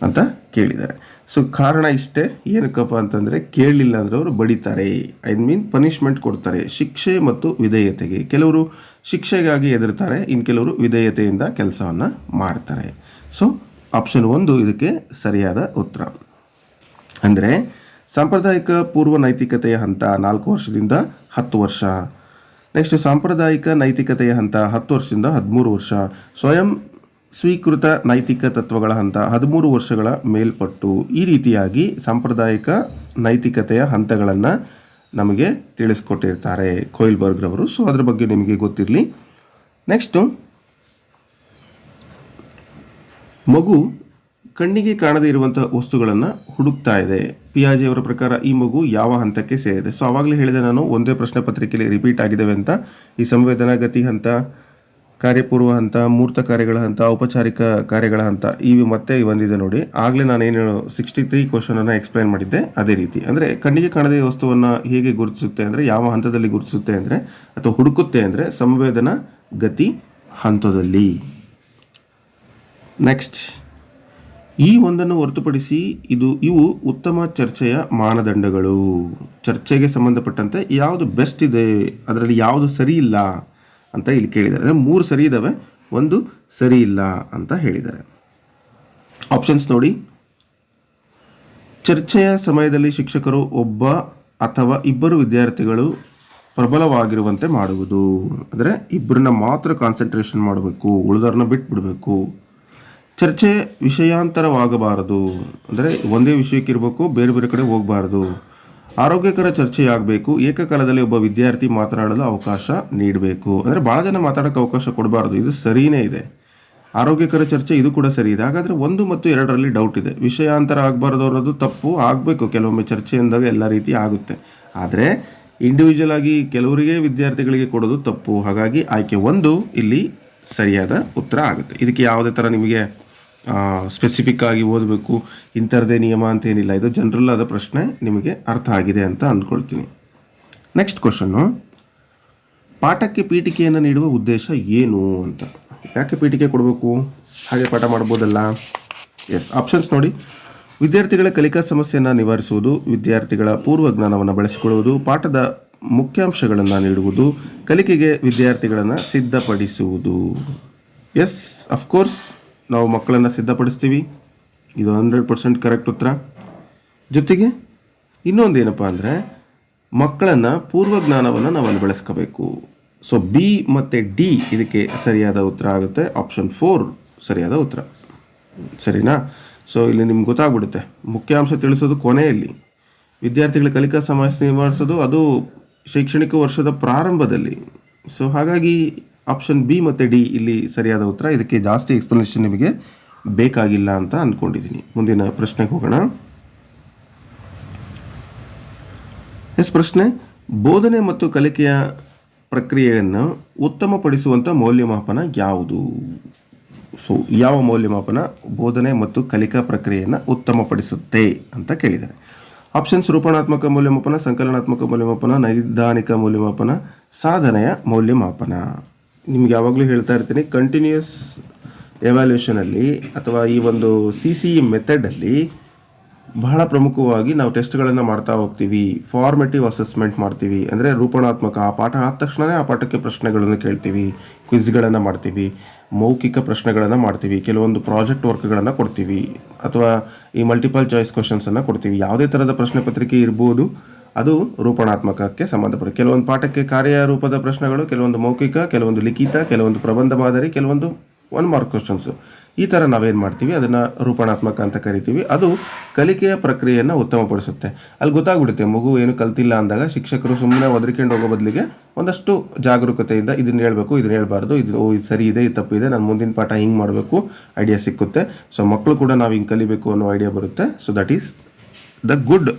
ಅಂತ ಕೇಳಿದ್ದಾರೆ ಸೊ ಕಾರಣ ಇಷ್ಟೇ. ಏನಕ್ಕಪ್ಪ ಅಂತಂದರೆ ಕೇಳಲಿಲ್ಲ ಅಂದರೆ ಅವರು ಬಡಿತಾರೆ. ಐ ಮೀನ್ ಪನಿಷ್ಮೆಂಟ್ ಕೊಡ್ತಾರೆ. ಶಿಕ್ಷೆ ಮತ್ತು ವಿಧೇಯತೆಗೆ. ಕೆಲವರು ಶಿಕ್ಷೆಗಾಗಿ ಎದುರ್ತಾರೆ ಇನ್ನು ಕೆಲವರು ವಿಧೇಯತೆಯಿಂದ ಕೆಲಸವನ್ನು ಮಾಡ್ತಾರೆ. ಸೊ ಆಪ್ಷನ್ ಒಂದು ಇದಕ್ಕೆ ಸರಿಯಾದ ಉತ್ತರ. ಅಂದರೆ, ಸಾಂಪ್ರದಾಯಿಕ ಪೂರ್ವ ನೈತಿಕತೆಯ ಹಂತ ನಾಲ್ಕು ವರ್ಷದಿಂದ ಹತ್ತು ವರ್ಷ. ನೆಕ್ಸ್ಟ್ ಸಾಂಪ್ರದಾಯಿಕ ನೈತಿಕತೆಯ ಹಂತ ಹತ್ತು ವರ್ಷದಿಂದ ಹದಿಮೂರು ವರ್ಷ. ಸ್ವಯಂ ಸ್ವೀಕೃತ ನೈತಿಕ ತತ್ವಗಳ ಹಂತ ಹದಿಮೂರು ವರ್ಷಗಳ ಮೇಲ್ಪಟ್ಟು ಈ ರೀತಿಯಾಗಿ ಸಾಂಪ್ರದಾಯಿಕ ನೈತಿಕತೆಯ ಹಂತಗಳನ್ನು ನಮಗೆ ತಿಳಿಸ್ಕೊಟ್ಟಿರ್ತಾರೆ ಕೊಯಿಲ್ಬರ್ಗ್ರವರು. ಸೊ ಅದರ ಬಗ್ಗೆ ನಿಮಗೆ ಗೊತ್ತಿರಲಿ. ನೆಕ್ಸ್ಟು ಮಗು ಕಣ್ಣಿಗೆ ಕಾಣದೇ ಇರುವಂಥ ವಸ್ತುಗಳನ್ನು ಹುಡುಕ್ತಾ ಇದೆ. ಪಿಯಾಜಿ ಅವರ ಪ್ರಕಾರ ಈ ಮಗು ಯಾವ ಹಂತಕ್ಕೆ ಸೇರಿದೆ? ಸೊ ಆವಾಗಲೇ ಹೇಳಿದೆ ನಾನು, ಒಂದೇ ಪ್ರಶ್ನೆ ಪತ್ರಿಕೆಯಲ್ಲಿ ರಿಪೀಟ್ ಆಗಿದ್ದೇವೆ ಅಂತ. ಈ ಸಂವೇದನಾ ಗತಿ ಹಂತ ಕಾರ್ಯಪೂರ್ವ ಹಂತ, ಮೂರ್ತ ಕಾರ್ಯಗಳ ಹಂತ, ಔಪಚಾರಿಕ ಕಾರ್ಯಗಳ ಹಂತ ಇವು ಮತ್ತೆ ಬಂದಿದೆ ನೋಡಿ. ಆಗಲೇ ನಾನೇನು ಸಿಕ್ಸ್ಟಿ ತ್ರೀ ಕ್ವಶನನ್ನು ಎಕ್ಸ್ಪ್ಲೈನ್ ಮಾಡಿದ್ದೆ ಅದೇ ರೀತಿ. ಅಂದರೆ ಕಣ್ಣಿಗೆ ಕಾಣದೇ ವಸ್ತುವನ್ನು ಹೇಗೆ ಗುರುತಿಸುತ್ತೆ ಅಂದರೆ, ಯಾವ ಹಂತದಲ್ಲಿ ಗುರುತಿಸುತ್ತೆ ಅಂದರೆ, ಅಥವಾ ಹುಡುಕುತ್ತೆ ಅಂದರೆ ಸಂವೇದನ ಗತಿ ಹಂತದಲ್ಲಿ. ನೆಕ್ಸ್ಟ್ ಈ ಒಂದನ್ನು ಹೊರತುಪಡಿಸಿ ಇದು, ಇವು ಉತ್ತಮ ಚರ್ಚೆಯ ಮಾನದಂಡಗಳು. ಚರ್ಚೆಗೆ ಸಂಬಂಧಪಟ್ಟಂತೆ ಯಾವುದು ಬೆಸ್ಟ್ ಇದೆ? ಅದರಲ್ಲಿ ಯಾವುದು ಸರಿ ಇಲ್ಲ? ಅಂತ ಇಲ್ಲಿ ಕೇಳಿದ್ದಾರೆ. ಅಂದರೆ ಮೂರು ಸರಿ ಇದ್ದಾವೆ ಒಂದು ಸರಿ ಇಲ್ಲ ಅಂತ ಹೇಳಿದ್ದಾರೆ. ಆಪ್ಷನ್ಸ್ ನೋಡಿ. ಚರ್ಚೆಯ ಸಮಯದಲ್ಲಿ ಶಿಕ್ಷಕರು ಒಬ್ಬ ಅಥವಾ ಇಬ್ಬರು ವಿದ್ಯಾರ್ಥಿಗಳು ಪ್ರಬಲವಾಗಿರುವಂತೆ ಮಾಡುವುದು. ಅಂದರೆ ಇಬ್ಬರನ್ನ ಮಾತ್ರ ಕಾನ್ಸಂಟ್ರೇಷನ್ ಮಾಡಬೇಕು, ಉಳಿದವ್ರನ್ನ ಬಿಟ್ಬಿಡಬೇಕು. ಚರ್ಚೆ ವಿಷಯಾಂತರವಾಗಬಾರದು. ಅಂದರೆ ಒಂದೇ ವಿಷಯಕ್ಕಿರಬೇಕು ಬೇರೆ ಬೇರೆ ಕಡೆ ಹೋಗಬಾರ್ದು. ಆರೋಗ್ಯಕರ ಚರ್ಚೆಯಾಗಬೇಕು, ಏಕಕಾಲದಲ್ಲಿ ಒಬ್ಬ ವಿದ್ಯಾರ್ಥಿ ಮಾತನಾಡಲು ಅವಕಾಶ ನೀಡಬೇಕು. ಅಂದರೆ ಭಾಳ ಜನ ಮಾತಾಡೋಕ್ಕೆ ಅವಕಾಶ ಕೊಡಬಾರ್ದು, ಇದು ಸರಿಯೇ ಇದೆ. ಆರೋಗ್ಯಕರ ಚರ್ಚೆ ಇದು ಕೂಡ ಸರಿ ಇದೆ. ಹಾಗಾದರೆ ಒಂದು ಮತ್ತು ಎರಡರಲ್ಲಿ ಡೌಟ್ ಇದೆ. ವಿಷಯಾಂತರ ಆಗಬಾರ್ದು ಅನ್ನೋದು ತಪ್ಪು, ಆಗಬೇಕು. ಕೆಲವೊಮ್ಮೆ ಚರ್ಚೆ ಎಂದಾಗ ಎಲ್ಲ ರೀತಿ ಆಗುತ್ತೆ. ಆದರೆ ಇಂಡಿವಿಜುವಲ್ ಆಗಿ ಕೆಲವರಿಗೆ ವಿದ್ಯಾರ್ಥಿಗಳಿಗೆ ಕೊಡೋದು ತಪ್ಪು. ಹಾಗಾಗಿ ಆಯ್ಕೆ ಒಂದು, ಇಲ್ಲಿ ಸರಿಯಾದ ಉತ್ತರ ಆಗುತ್ತೆ. ಇದಕ್ಕೆ ಯಾವುದೇ ಥರ ನಿಮಗೆ ಸ್ಪೆಸಿಫಿಕ್ ಆಗಿ ಓದಬೇಕು. ಇಂಥದ್ದೇ ನಿಯಮ ಅಂತ ಏನಿಲ್ಲ ಇದು ಜನರಲ್ ಆದ ಪ್ರಶ್ನೆ ನಿಮಗೆ ಅರ್ಥ ಆಗಿದೆ ಅಂತ ಅಂದ್ಕೊಳ್ತೀನಿ. ನೆಕ್ಸ್ಟ್ ಕ್ವಶನ್ನು ಪಾಠಕ್ಕೆ ಪೀಠಿಕೆಯನ್ನು ನೀಡುವ ಉದ್ದೇಶ ಏನು ಅಂತ. ಯಾಕೆ ಪೀಠಿಕೆ ಕೊಡಬೇಕು? ಹಾಗೆ ಪಾಠ ಮಾಡ್ಬೋದಲ್ಲ? ಎಸ್ ಆಪ್ಷನ್ಸ್ ನೋಡಿ. ವಿದ್ಯಾರ್ಥಿಗಳ ಕಲಿಕಾ ಸಮಸ್ಯೆಯನ್ನು ನಿವಾರಿಸುವುದು, ವಿದ್ಯಾರ್ಥಿಗಳ ಪೂರ್ವ ಜ್ಞಾನವನ್ನು ಬಳಸಿಕೊಳ್ಳುವುದು, ಪಾಠದ ಮುಖ್ಯಾಂಶಗಳನ್ನು ನೀಡುವುದು, ಕಲಿಕೆಗೆ ವಿದ್ಯಾರ್ಥಿಗಳನ್ನು ಸಿದ್ಧಪಡಿಸುವುದು. ಎಸ್ ಅಫ್ಕೋರ್ಸ್ ನಾವು ಮಕ್ಕಳನ್ನು ಸಿದ್ಧಪಡಿಸ್ತೀವಿ. ಇದು ಹಂಡ್ರೆಡ್ ಪರ್ಸೆಂಟ್ ಕರೆಕ್ಟ್ ಉತ್ತರ. ಜೊತೆಗೆ ಇನ್ನೊಂದು ಏನಪ್ಪ ಅಂದರೆ ಮಕ್ಕಳನ್ನು ಪೂರ್ವ ಜ್ಞಾನವನ್ನು ನಾವು ಅಲ್ಲಿ ಬೆಳೆಸ್ಕೋಬೇಕು. ಸೊ ಬಿ ಮತ್ತು ಡಿ ಇದಕ್ಕೆ ಸರಿಯಾದ ಉತ್ತರ ಆಗುತ್ತೆ. ಆಪ್ಷನ್ ಫೋರ್ ಸರಿಯಾದ ಉತ್ತರ. ಸರಿನಾ? ಸೊ ಇಲ್ಲಿ ನಿಮ್ಗೆ ಗೊತ್ತಾಗ್ಬಿಡುತ್ತೆ. ಮುಖ್ಯಾಂಶ ತಿಳಿಸೋದು ಕೊನೆಯಲ್ಲಿ. ವಿದ್ಯಾರ್ಥಿಗಳ ಕಲಿಕಾ ಸಮಸ್ಯೆ ನಿವಾರಿಸೋದು ಅದು ಶೈಕ್ಷಣಿಕ ವರ್ಷದ ಪ್ರಾರಂಭದಲ್ಲಿ. ಸೊ ಹಾಗಾಗಿ ಆಪ್ಷನ್ ಬಿ ಮತ್ತು ಡಿ ಇಲ್ಲಿ ಸರಿಯಾದ ಉತ್ತರ. ಇದಕ್ಕೆ ಜಾಸ್ತಿ ಎಕ್ಸ್ಪ್ಲನೇಷನ್ ನಿಮಗೆ ಬೇಕಾಗಿಲ್ಲ ಅಂತ ಅಂದ್ಕೊಂಡಿದ್ದೀನಿ. ಮುಂದಿನ ಪ್ರಶ್ನೆಗೆ ಹೋಗೋಣ. ಎಸ್ ಪ್ರಶ್ನೆ, ಬೋಧನೆ ಮತ್ತು ಕಲಿಕೆಯ ಪ್ರಕ್ರಿಯೆಯನ್ನು ಉತ್ತಮಪಡಿಸುವಂಥ ಮೌಲ್ಯಮಾಪನ ಯಾವುದು? ಸೊ ಯಾವ ಮೌಲ್ಯಮಾಪನ ಬೋಧನೆ ಮತ್ತು ಕಲಿಕಾ ಪ್ರಕ್ರಿಯೆಯನ್ನು ಉತ್ತಮಪಡಿಸುತ್ತೆ ಅಂತ ಕೇಳಿದ್ದಾರೆ. ಆಪ್ಷನ್ಸ್, ರೂಪಣಾತ್ಮಕ ಮೌಲ್ಯಮಾಪನ, ಸಂಕಲನಾತ್ಮಕ ಮೌಲ್ಯಮಾಪನ, ನೈದಾನಿಕ ಮೌಲ್ಯಮಾಪನ, ಸಾಧನೆಯ ಮೌಲ್ಯಮಾಪನ. ನಿಮ್ಗೆ ಯಾವಾಗಲೂ ಹೇಳ್ತಾ ಇರ್ತೀನಿ ಕಂಟಿನ್ಯೂಯಸ್ ಎವ್ಯಾಲ್ಯೂಷನಲ್ಲಿ ಅಥವಾ ಈ ಒಂದು ಸಿ ಸಿ ಇ ಮೆಥಡಲ್ಲಿ ಬಹಳ ಪ್ರಮುಖವಾಗಿ ನಾವು ಟೆಸ್ಟ್ಗಳನ್ನು ಮಾಡ್ತಾ ಹೋಗ್ತೀವಿ ಫಾರ್ಮೇಟಿವ್ ಅಸೆಸ್ಮೆಂಟ್ ಮಾಡ್ತೀವಿ, ಅಂದರೆ ರೂಪಣಾತ್ಮಕ ಆ ಪಾಠ ಆದ ತಕ್ಷಣವೇ ಆ ಪಾಠಕ್ಕೆ ಪ್ರಶ್ನೆಗಳನ್ನು ಕೇಳ್ತೀವಿ ಕ್ವಿಜ್ಗಳನ್ನು ಮಾಡ್ತೀವಿ, ಮೌಖಿಕ ಪ್ರಶ್ನೆಗಳನ್ನು ಮಾಡ್ತೀವಿ, ಕೆಲವೊಂದು ಪ್ರಾಜೆಕ್ಟ್ ವರ್ಕ್ಗಳನ್ನು ಕೊಡ್ತೀವಿ, ಅಥವಾ ಈ ಮಲ್ಟಿಪಲ್ ಚಾಯ್ಸ್ ಕ್ವಶನ್ಸನ್ನು ಕೊಡ್ತೀವಿ. ಯಾವುದೇ ಥರದ ಪ್ರಶ್ನೆ ಪತ್ರಿಕೆ ಇರ್ಬೋದು ಅದು ರೂಪಣಾತ್ಮಕಕ್ಕೆ ಸಂಬಂಧಪಟ್ಟ ಕೆಲವೊಂದು ಪಾಠಕ್ಕೆ ಕಾರ್ಯರೂಪದ ಪ್ರಶ್ನೆಗಳು, ಕೆಲವೊಂದು ಮೌಖಿಕ, ಕೆಲವೊಂದು ಲಿಖಿತ, ಕೆಲವೊಂದು ಪ್ರಬಂಧ ಮಾದರಿ, ಕೆಲವೊಂದು ಒನ್ ಮಾರ್ಕ್ ಕ್ವಶನ್ಸು ಈ ಥರ ನಾವೇನು ಮಾಡ್ತೀವಿ? ಅದನ್ನು ರೂಪಣಾತ್ಮಕ ಅಂತ ಕರಿತೀವಿ. ಅದು ಕಲಿಕೆಯ ಪ್ರಕ್ರಿಯೆಯನ್ನು ಉತ್ತಮಪಡಿಸುತ್ತೆ. ಅಲ್ಲಿ ಗೊತ್ತಾಗ್ಬಿಡುತ್ತೆ, ಮಗು ಏನು ಕಲ್ತಿಲ್ಲ ಅಂದಾಗ ಶಿಕ್ಷಕರು ಸುಮ್ಮನೆ ಒದರಿಕೊಂಡು ಹೋಗೋ ಬದಲಿಗೆ ಒಂದಷ್ಟು ಜಾಗರೂಕತೆಯಿಂದ ಇದನ್ನ ಹೇಳಬೇಕು, ಇದನ್ನ ಹೇಳಬಾರ್ದು, ಇದು, ಓ, ಇದು ಸರಿ ಇದೆ, ಇದು ತಪ್ಪಿದೆ ನಾನು ಮುಂದಿನ ಪಾಠ ಹಿಂಗೆ ಮಾಡಬೇಕು ಐಡಿಯಾ ಸಿಕ್ಕುತ್ತೆ. ಸೊ ಮಕ್ಕಳು ಕೂಡ ನಾವು ಹಿಂಗೆ ಕಲಿಬೇಕು ಅನ್ನೋ ಐಡಿಯಾ ಬರುತ್ತೆ. So that is the good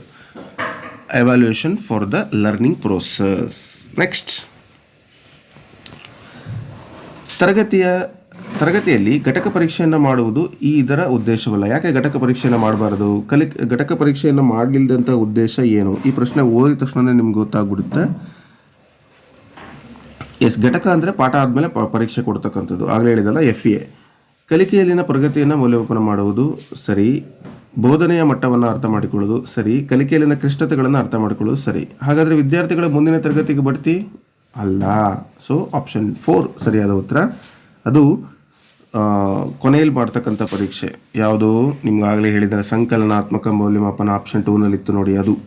evaluation for the learning process. Next ತರಗತಿಯ, ತರಗತಿಯಲ್ಲಿ ಘಟಕ ಪರೀಕ್ಷೆಯನ್ನು ಮಾಡುವುದು ಈ ಇದರ ಉದ್ದೇಶವಲ್ಲ. ಯಾಕೆ ಘಟಕ ಪರೀಕ್ಷೆಯನ್ನು ಮಾಡಬಾರ್ದು? ಕಲಿ, ಘಟಕ ಪರೀಕ್ಷೆಯನ್ನು ಮಾಡಲಿಲ್ಲದಂಥ ಉದ್ದೇಶ ಏನು? ಈ ಪ್ರಶ್ನೆ ಓದಿದ ತಕ್ಷಣ ನಿಮ್ಗೆ ಗೊತ್ತಾಗ್ಬಿಡುತ್ತೆ. ಎಸ್, ಘಟಕ ಅಂದರೆ ಪಾಠ ಆದಮೇಲೆ ಪರೀಕ್ಷೆ ಕೊಡ್ತಕ್ಕಂಥದ್ದು. ಆಗಲೇ ಹೇಳಿದಲ್ಲ ಎಫ್ ಎ ಕಲಿಕೆಯಲ್ಲಿನ ಪ್ರಗತಿಯನ್ನು ಮೌಲ್ಯಮಾಪನ ಮಾಡುವುದು ಸರಿ. ಬೋಧನೆಯ ಮಟ್ಟವನ್ನು ಅರ್ಥ ಮಾಡಿಕೊಳ್ಳೋದು ಸರಿ, ಕಲಿಕೆಯಲ್ಲಿನ ಕ್ಲಿಷ್ಟತೆಗಳನ್ನು ಅರ್ಥ ಮಾಡಿಕೊಳ್ಳೋದು ಸರಿ. ಹಾಗಾದರೆ ವಿದ್ಯಾರ್ಥಿಗಳ ಮುಂದಿನ ತರಗತಿಗೆ ಬಡ್ತಿ ಅಲ್ಲ. ಸೊ ಆಪ್ಷನ್ ಫೋರ್ ಸರಿಯಾದ ಉತ್ತರ. ಅದು ಕೊನೆಯಲ್ಲಿ ಮಾಡ್ತಕ್ಕಂಥ ಪರೀಕ್ಷೆ. ಯಾವುದು? ನಿಮ್ಗಾಗಲೇ ಹೇಳಿದ ಸಂಕಲನಾತ್ಮಕ ಮೌಲ್ಯಮಾಪನ ಆಪ್ಷನ್ ಟೂನಲ್ಲಿತ್ತು ನೋಡಿ ಅದು.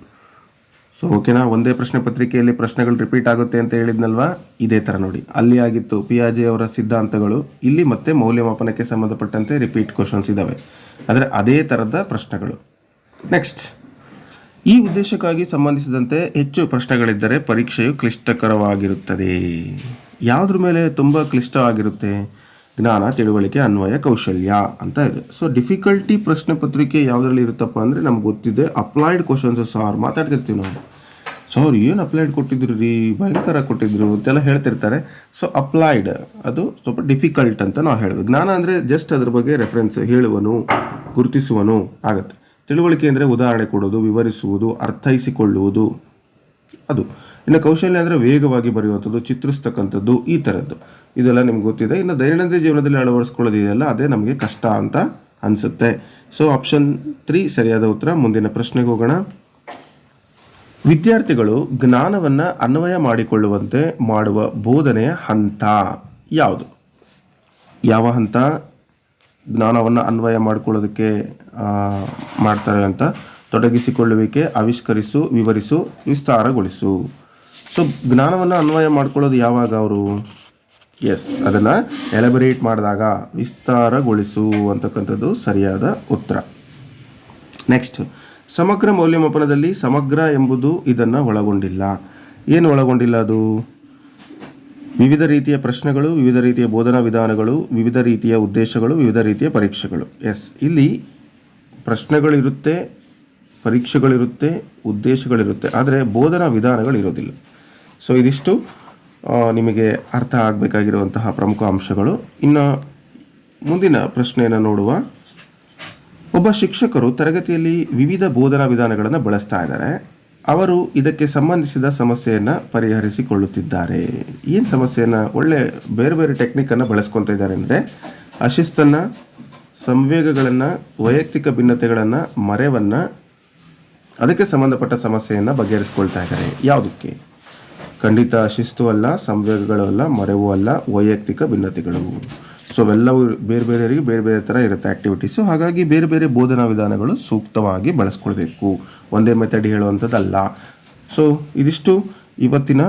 ಸೊ ಓಕೆನಾ ಒಂದೇ ಪ್ರಶ್ನೆ ಪತ್ರಿಕೆಯಲ್ಲಿ ಪ್ರಶ್ನೆಗಳು ರಿಪೀಟ್ ಆಗುತ್ತೆ ಅಂತ ಹೇಳಿದ್ನಲ್ವಾ? ಇದೇ ಥರ ನೋಡಿ. ಅಲ್ಲಿ ಆಗಿತ್ತು ಪಿಯಾಜೆ ಅವರ ಸಿದ್ಧಾಂತಗಳು. ಇಲ್ಲಿ ಮತ್ತೆ ಮೌಲ್ಯಮಾಪನಕ್ಕೆ ಸಂಬಂಧಪಟ್ಟಂತೆ ರಿಪೀಟ್ ಕ್ವಶನ್ಸ್ ಇದ್ದಾವೆ ಆದರೆ ಅದೇ ಥರದ ಪ್ರಶ್ನೆಗಳು. ನೆಕ್ಸ್ಟ್ ಈ ಉದ್ದೇಶಕ್ಕಾಗಿ ಸಂಬಂಧಿಸಿದಂತೆ ಹೆಚ್ಚು ಪ್ರಶ್ನೆಗಳಿದ್ದರೆ ಪರೀಕ್ಷೆಯು ಕ್ಲಿಷ್ಟಕರವಾಗಿರುತ್ತದೆ. ಯಾವುದ್ರ ಮೇಲೆ ತುಂಬ ಕ್ಲಿಷ್ಟ ಆಗಿರುತ್ತೆ? ಜ್ಞಾನ, ತಿಳುವಳಿಕೆ, ಅನ್ವಯ, ಕೌಶಲ್ಯ ಅಂತ ಇದೆ. ಸೊ ಡಿಫಿಕಲ್ಟಿ ಪ್ರಶ್ನೆ ಪತ್ರಿಕೆ ಯಾವುದರಲ್ಲಿ ಇರುತ್ತಪ್ಪ ಅಂದರೆ ನಮ್ಗೆ ಗೊತ್ತಿದೆ ಅಪ್ಲೈಡ್ ಕ್ವಶನ್ಸ್ ಸಾರ್ ಮಾತಾಡ್ತಿರ್ತೀವಿ ನಾವು. ಸರ್, ಏನು ಅಪ್ಲೈಡ್ ಕೊಟ್ಟಿದ್ರು ರೀ ಭಯಂಕರ ಕೊಟ್ಟಿದ್ರು, ಅಂತೆಲ್ಲ ಹೇಳ್ತಿರ್ತಾರೆ. ಸೊ ಅಪ್ಲೈಡ್ ಅದು ಸ್ವಲ್ಪ ಡಿಫಿಕಲ್ಟ್ ಅಂತ ನಾವು ಹೇಳೋದು ಜ್ಞಾನ ಅಂದರೆ ಜಸ್ಟ್ ಅದ್ರ ಬಗ್ಗೆ ರೆಫರೆನ್ಸ್ ಹೇಳುವನು, ಗುರುತಿಸುವನು ಆಗುತ್ತೆ. ತಿಳುವಳಿಕೆ ಅಂದರೆ ಉದಾಹರಣೆ ಕೊಡೋದು, ವಿವರಿಸುವುದು, ಅರ್ಥೈಸಿಕೊಳ್ಳುವುದು. ಅದು. ಇನ್ನು ಕೌಶಲ್ಯ ಅಂದರೆ ವೇಗವಾಗಿ ಬರೆಯುವಂಥದ್ದು, ಚಿತ್ರಿಸ್ತಕ್ಕಂಥದ್ದು, ಈ ಥರದ್ದು. ಇದೆಲ್ಲ ನಿಮ್ಗೆ ಗೊತ್ತಿದೆ. ಇನ್ನು ದೈನಂದಿನ ಜೀವನದಲ್ಲಿ ಅಳವಡಿಸ್ಕೊಳ್ಳೋದಿದೆಯಲ್ಲ, ಅದೇ ನಮಗೆ ಕಷ್ಟ ಅಂತ ಅನಿಸುತ್ತೆ. ಸೊ ಆಪ್ಷನ್ ತ್ರೀ ಸರಿಯಾದ ಉತ್ತರ. ಮುಂದಿನ ಪ್ರಶ್ನೆಗೆ ಹೋಗೋಣ. ವಿದ್ಯಾರ್ಥಿಗಳು ಜ್ಞಾನವನ್ನು ಅನ್ವಯ ಮಾಡಿಕೊಳ್ಳುವಂತೆ ಮಾಡುವ ಬೋಧನೆಯ ಹಂತ ಯಾವುದು? ಯಾವ ಹಂತ? ಜ್ಞಾನವನ್ನು ಅನ್ವಯ ಮಾಡಿಕೊಳ್ಳೋದಕ್ಕೆ ಮಾಡ್ತಾರೆ ಅಂತ ತೊಡಗಿಸಿಕೊಳ್ಳುವಿಕೆ, ಆವಿಷ್ಕರಿಸು, ವಿವರಿಸು, ವಿಸ್ತಾರಗೊಳಿಸು. ಸೊ ಜ್ಞಾನವನ್ನು ಅನ್ವಯ ಮಾಡ್ಕೊಳ್ಳೋದು ಯಾವಾಗ ಅವರು? ಎಸ್ ಅದನ್ನು ಎಲಬರೇಟ್ ಮಾಡಿದಾಗ ವಿಸ್ತಾರಗೊಳಿಸು ಅಂತಕ್ಕಂಥದ್ದು ಸರಿಯಾದ ಉತ್ತರ. ನೆಕ್ಸ್ಟ್ ಸಮಗ್ರ ಮೌಲ್ಯಮಾಪನದಲ್ಲಿ ಸಮಗ್ರ ಎಂಬುದು ಇದನ್ನು ಒಳಗೊಂಡಿಲ್ಲ. ಏನು ಒಳಗೊಂಡಿಲ್ಲ ಅದು? ವಿವಿಧ ರೀತಿಯ ಪ್ರಶ್ನೆಗಳು, ವಿವಿಧ ರೀತಿಯ ಬೋಧನಾ ವಿಧಾನಗಳು, ವಿವಿಧ ರೀತಿಯ ಉದ್ದೇಶಗಳು, ವಿವಿಧ ರೀತಿಯ ಪರೀಕ್ಷೆಗಳು. ಎಸ್. ಇಲ್ಲಿ ಪ್ರಶ್ನೆಗಳಿರುತ್ತೆ, ಪರೀಕ್ಷೆಗಳಿರುತ್ತೆ, ಉದ್ದೇಶಗಳಿರುತ್ತೆ, ಆದರೆ ಬೋಧನಾ ವಿಧಾನಗಳು ಇರೋದಿಲ್ಲ ಸೊ, ಇದಿಷ್ಟು ನಿಮಗೆ ಅರ್ಥ ಆಗಬೇಕಾಗಿರುವಂತಹ ಪ್ರಮುಖ ಅಂಶಗಳು. ಇನ್ನು ಮುಂದಿನ ಪ್ರಶ್ನೆಯನ್ನು ನೋಡುವ ಒಬ್ಬ ಶಿಕ್ಷಕರು ತರಗತಿಯಲ್ಲಿ ವಿವಿಧ ಬೋಧನಾ ವಿಧಾನಗಳನ್ನು ಬಳಸ್ತಾ ಇದ್ದಾರೆ. ಅವರು ಇದಕ್ಕೆ ಸಂಬಂಧಿಸಿದ ಸಮಸ್ಯೆಯನ್ನು ಪರಿಹರಿಸಿಕೊಳ್ಳುತ್ತಿದ್ದಾರೆ. ಏನು ಸಮಸ್ಯೆಯನ್ನು? ಒಳ್ಳೆ ಬೇರೆ ಬೇರೆ ಟೆಕ್ನಿಕನ್ನು ಬಳಸ್ಕೊತಾ ಇದ್ದಾರೆ ಅಂದರೆ ಅಶಿಸ್ತನ್ನು, ಸಂವೇಗಗಳನ್ನು, ವೈಯಕ್ತಿಕ ಭಿನ್ನತೆಗಳನ್ನು, ಮರೆವನ್ನು, ಅದಕ್ಕೆ ಸಂಬಂಧಪಟ್ಟ ಸಮಸ್ಯೆಯನ್ನು ಬಗೆಹರಿಸ್ಕೊಳ್ತಾ ಇದ್ದಾರೆ. ಯಾವುದಕ್ಕೆ? ಖಂಡಿತ ಶಿಸ್ತು ಅಲ್ಲ, ಸಂವೇಗಗಳು ಅಲ್ಲ, ಮರೆವು ಅಲ್ಲ, ವೈಯಕ್ತಿಕ ಭಿನ್ನತೆಗಳು. ಸೊ ಅವೆಲ್ಲವೂ ಬೇರೆ ಬೇರೆಯವರಿಗೆ ಬೇರೆ ಬೇರೆ ಥರ ಇರುತ್ತೆ ಆ್ಯಕ್ಟಿವಿಟೀಸು ಹಾಗಾಗಿ ಬೇರೆ ಬೇರೆ ಬೋಧನಾ ವಿಧಾನಗಳು ಸೂಕ್ತವಾಗಿ ಬಳಸ್ಕೊಳ್ಬೇಕು. ಒಂದೇ ಮೆಥಡ್ ಹೇಳುವಂಥದ್ದಲ್ಲ. ಸೊ ಇದಿಷ್ಟು ಇವತ್ತಿನ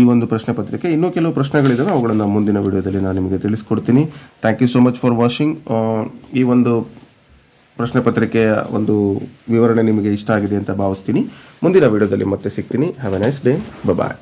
ಈ ಒಂದು ಪ್ರಶ್ನೆ ಪತ್ರಿಕೆ. ಇನ್ನೂ ಕೆಲವು ಪ್ರಶ್ನೆಗಳಿದ್ದಾವೆ ಅವುಗಳನ್ನು ಮುಂದಿನ ವಿಡಿಯೋದಲ್ಲಿ ನಾನು ನಿಮಗೆ ತಿಳಿಸ್ಕೊಡ್ತೀನಿ. Thank you so much for watching ಈ ಒಂದು ಪ್ರಶ್ನೆ ಪತ್ರಿಕೆಯ ಒಂದು ವಿವರಣೆ ನಿಮಗೆ ಇಷ್ಟ ಆಗಿದೆ ಅಂತ ಭಾವಿಸ್ತೀನಿ. ಮುಂದಿನ ವಿಡಿಯೋದಲ್ಲಿ ಮತ್ತೆ ಸಿಗ್ತೀನಿ. Have a nice day bye